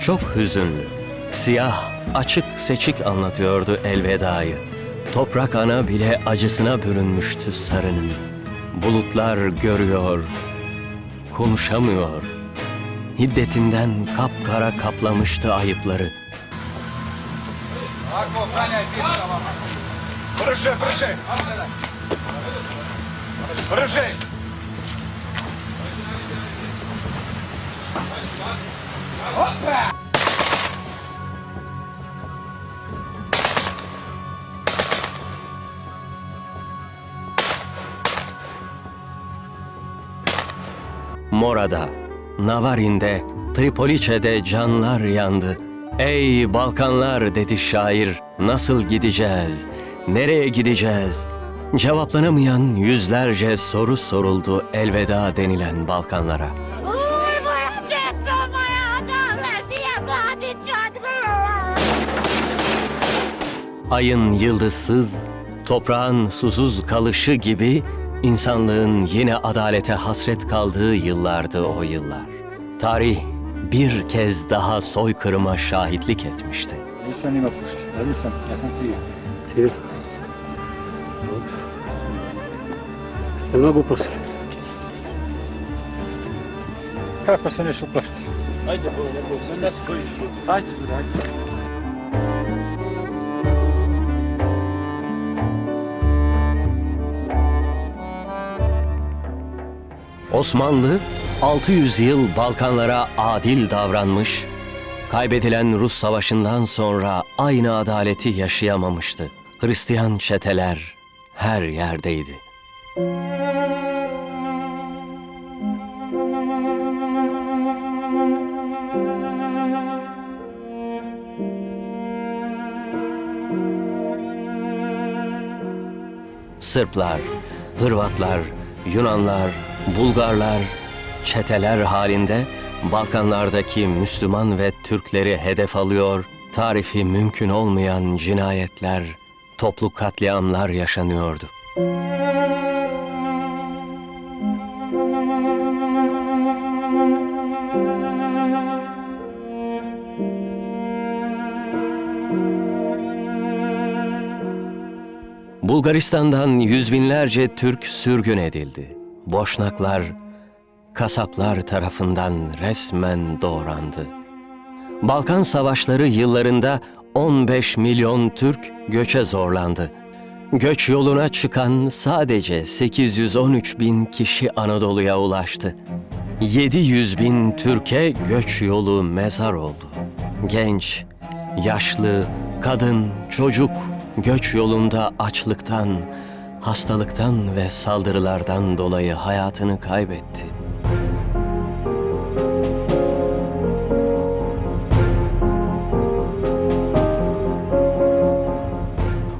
Çok hüzünlü, siyah, açık seçik anlatıyordu elvedayı. Toprak ana bile acısına bürünmüştü sarının. Bulutlar görüyor, konuşamıyor. Hiddetinden kapkara kaplamıştı ayıpları. Proszę, proszę. Proszę. Mora'da, Navarin'de, Tripoliçe'de canlar yandı. Ey Balkanlar dedi şair, nasıl gideceğiz? Nereye gideceğiz? Cevaplanamayan yüzlerce soru soruldu elveda denilen Balkanlara. Ayın yıldızsız, toprağın susuz kalışı gibi insanlığın yine adalete hasret kaldığı yıllardı o yıllar. Tarih bir kez daha soykırıma şahitlik etmişti. İma puške. Ja nisam, ja sam civilni. Civil. Ste mnogo uposleni. Kako se neš uplašiti? Ajde, bolje, boj se. Nas koji šu. Ajde, ajde. Osmanlı 600 yıl Balkanlara adil davranmış, kaybedilen Rus savaşından sonra aynı adaleti yaşayamamıştı. Hristiyan çeteler her yerdeydi. Sırplar, Hırvatlar, Yunanlar, Bulgarlar, çeteler halinde Balkanlardaki Müslüman ve Türkleri hedef alıyor, tarifi mümkün olmayan cinayetler, toplu katliamlar yaşanıyordu. Bulgaristan'dan yüz binlerce Türk sürgün edildi. Boşnaklar, kasaplar tarafından resmen doğrandı. Balkan Savaşları yıllarında 15 milyon Türk göçe zorlandı. Göç yoluna çıkan sadece 813 bin kişi Anadolu'ya ulaştı. 700 bin Türkiye göç yolu mezar oldu. Genç, yaşlı, kadın, çocuk göç yolunda açlıktan, hastalıktan ve saldırılardan dolayı hayatını kaybetti.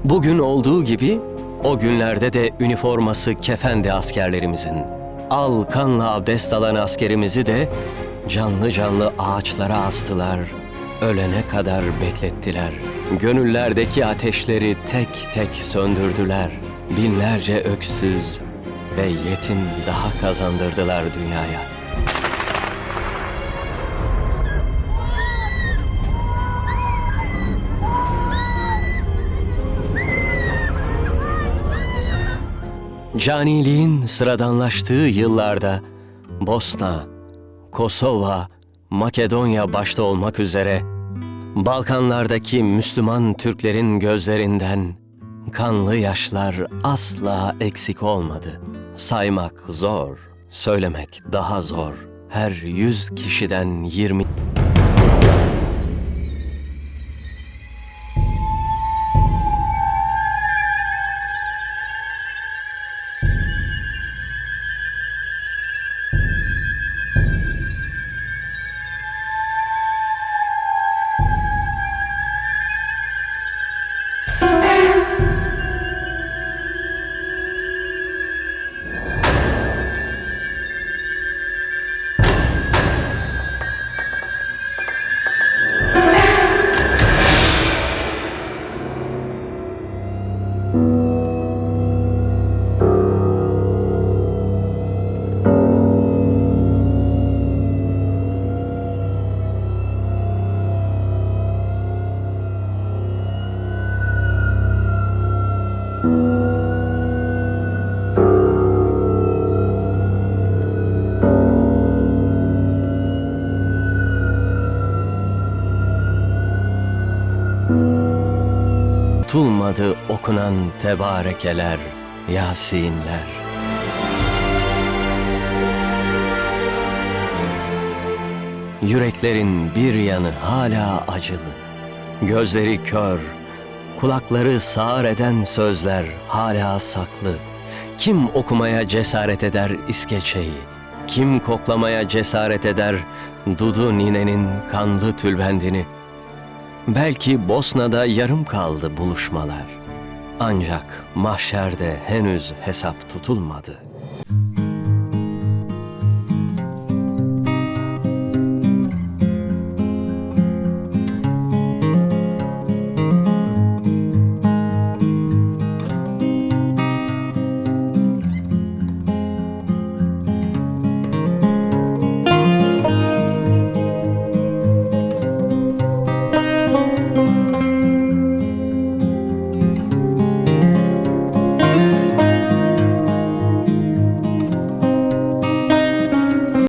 Bugün olduğu gibi o günlerde de üniforması kefendi askerlerimizin. Al kanla abdest alan askerimizi de canlı canlı ağaçlara astılar. Ölene kadar beklettiler. Gönüllerdeki ateşleri tek tek söndürdüler. Binlerce öksüz ve yetim daha kazandırdılar dünyaya. Caniliğin sıradanlaştığı yıllarda Bosna, Kosova, Makedonya başta olmak üzere Balkanlardaki Müslüman Türklerin gözlerinden kanlı yaşlar asla eksik olmadı. Saymak zor, söylemek daha zor. Her yüz kişiden yirmi Tutulmadı okunan tebarekeler, yasinler. Yüreklerin bir yanı hala acılı. Gözleri kör, kulakları sağır eden sözler hala saklı. Kim okumaya cesaret eder iskeçeyi? Kim koklamaya cesaret eder Dudu ninenin kanlı tülbendini? Belki Bosna'da yarım kaldı buluşmalar. Ancak mahşerde henüz hesap tutulmadı.